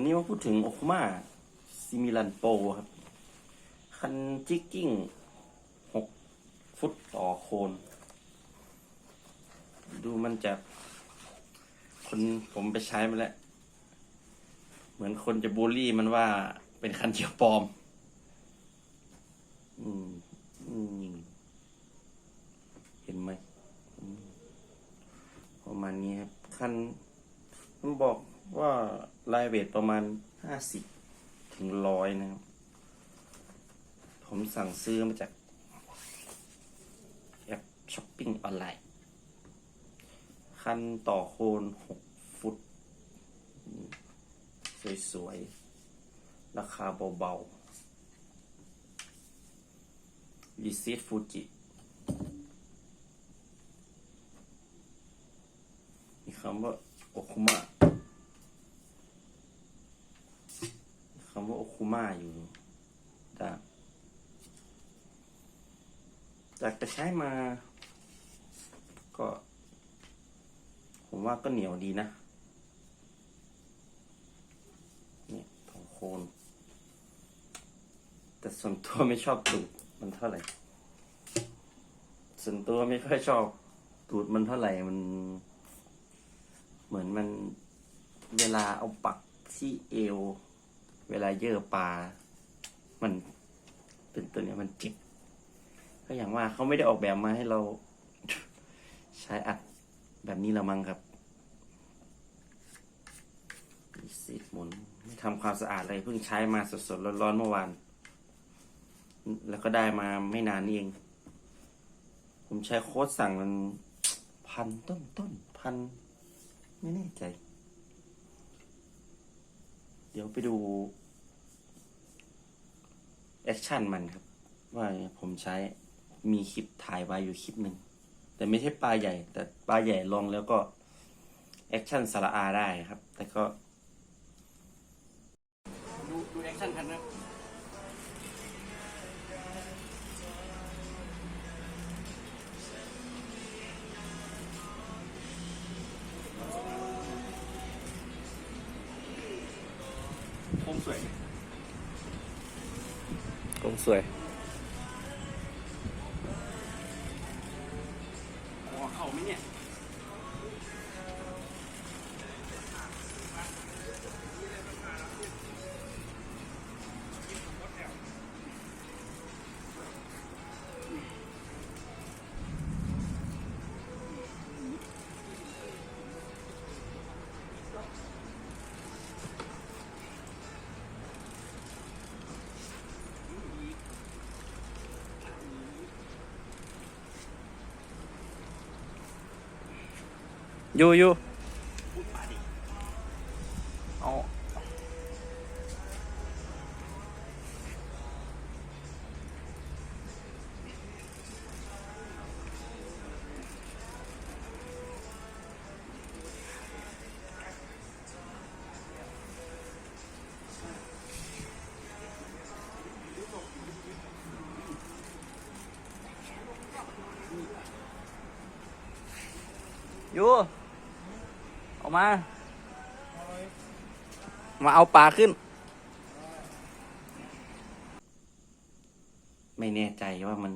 ันนี้มาพูดถึงโอคุมาซิมิลันโปครับ คันจิกกิ้งหกฟุตต่อโคน ดูมันจะ คนผมไปใช้มาแล้ว เหมือนคนจะบูลลี่มันว่าเป็นคันเจียวปลอม อืมอืมเห็นไหมมประมาณนี้ครับ คันมันบอก ว่าลายเวทประมาณห้าสิบถึงร้อยนะครับ ผมสั่งซื้อมาจากแอปช้อปปิ้งออนไลน์ คันต่อโคนหกฟุต สวยๆ ราคาเบาๆลิซิตฟูจิมีคำว่าโอคุมะมีคำ ว่าโอคุมะอยู่ดาจากจะใช้มา ก็ ผมว่าก็เหนียวดีนะ เนี่ยทองโคนแต่ส่วนตัวไม่ชอบตูดมันเท่าไหร่ ส่วนตัวไม่ค่อยชอบตูดมันเท่าไหร่มัน เหมือนมันเวลาเอาปักที่เอว เวลาเยื่อปลา มันเป็นตัวเนี้ยมันเจ็บ ก็อย่างว่าเขาไม่ได้ออกแบบมาให้เรา ใช้อัดแบบนี้ละมั้งครับมีสีหมุนไม่ทำความสะอาดเลยเพิ่งใช้มาสดๆร้อนๆเมื่อวาน แล้วก็ได้มาไม่นานเอง ผมใช้โค้ดสั่งมันพันต้นต้นๆพัน ไม่แน่ใจ เดี๋ยวไปดู แอคชั่นมันครับ ว่าผมใช้มีคลิปถ่ายไว้อยู่คลิปหนึ่งแต่ไม่ใช่ปลาใหญ่ แต่ปลาใหญ่ลองแล้วก็แอคชั่นสระอาได้ครับ แต่ก็ดูดูแอคชั่นกันนะคงสวย คงส อยู่อยู่เอกมา มาเอาปลาขึ้น ไม่แน่ใจว่ามัน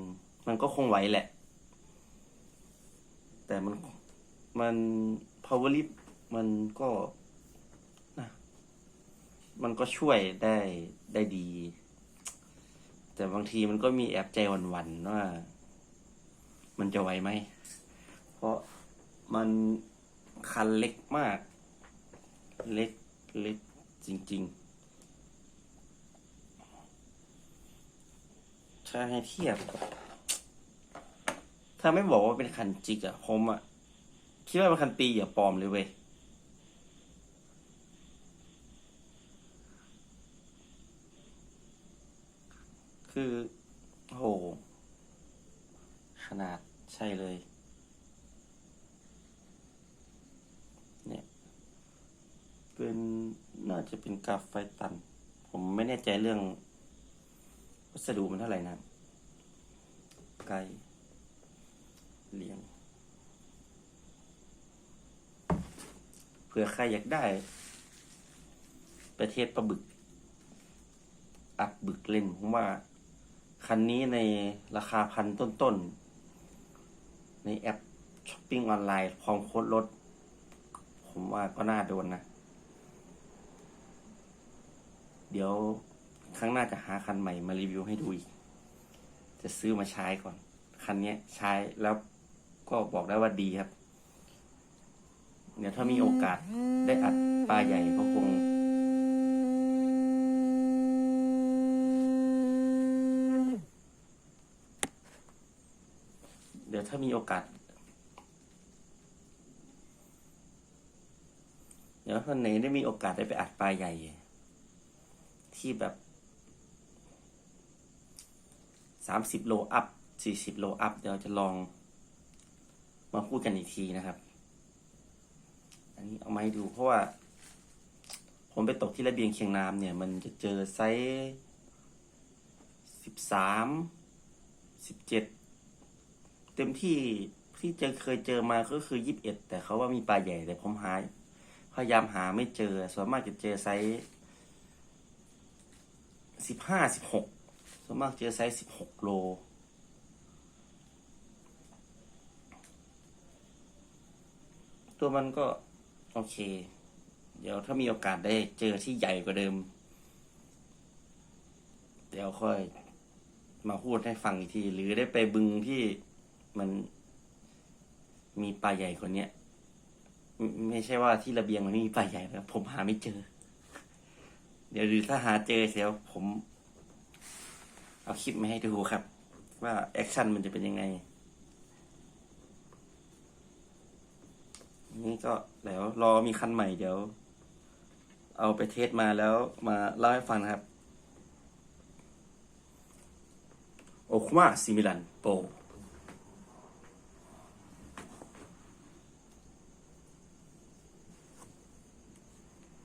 มันก็คงไหวแหละ แต่มัน มัน power lift มันก็นะมันก็ช่วยได้ได้ดี แต่บางทีมันก็มีแอบใจหวั่นๆว่า มันจะไหวไหม เพราะมัน คันเล็กมาก เล็กเล็กจริง ๆ ถ้าให้เทียบ ถ้าไม่บอกว่าเป็นคันจิกอะผมอะคิดว่าเป็นคันตีอย่าปลอมเลยเว้ยคือโอ้โหขนาดใช่เลย เป็นน่า จะเป็นกราฟไฟตัน ผมไม่แน่ใจเรื่อง วัสดุมันเท่าไหร่นะไกลเลี้ยงเผื่อใครอยากได้ ประเทศปลาบึก อัดบึกเล่นผมว่า คันนี้ในราคาพันต้นๆ ในแอปช้อปปิ้งออนไลน์พร้อมโค้ดลด ผมว่าก็น่าโดนนะ เดี๋ยวครั้งหน้าจะหาคันใหม่มารีวิวให้ดูอีก จะซื้อมาใช้ก่อน คันเนี้ยใช้แล้วก็บอกได้ว่าดีครับ เดี๋ยวถ้ามีโอกาสได้อัดปลาใหญ่ก็คงเดี๋ยวถ้ามีโอกาส เดี๋ยววันไหนได้มีโอกาสได้ไปอัดปลาใหญ่ ที่แบบสามสิบโลอัพสี่สิบโลอัพเดี๋ยวจะลองมาพูดกันอีกทีนะครับ อันนี้เอามาให้ดูเพราะว่า ผมไปตกที่ระเบียงเคียงน้ำเนี่ย มันจะเจอไซส์สิบสามสิบเจ็ดเต็มที่ที่เจอเคยเจอมาก็คือยี่สิบเอ็ดแต่เขาว่ามีปลาใหญ่แต่ผมหาพยายามหาไม่เจอ ส่วนมากจะเจอไซส์ สิบห้าสิบหกส่วนมากเจอไซส์สิบหกโล ตัวมันก็ โอเค เดี๋ยวถ้ามีโอกาสได้เจอที่ใหญ่กว่าเดิม เดี๋ยวค่อยมาพูดให้ฟังอีกที หรือได้ไปบึงที่มันมีปลาใหญ่กว่าเนี้ยไม่ไม่ใช่ว่าที่ระเบียงมันไม่มีปลาใหญ่นะผมหาไม่เจอ เดี๋ยวหรือถ้าหาเจอเสียวผม เอาคลิปมาให้ดูครับ ว่าแอคชั่นมันจะเป็นยังไง นี่ก็เดี๋ยวรอมีคันใหม่เดี๋ยว เอาไปเทสมาแล้วมาเล่าให้ฟังครับ โอคุมาซิมิลันโป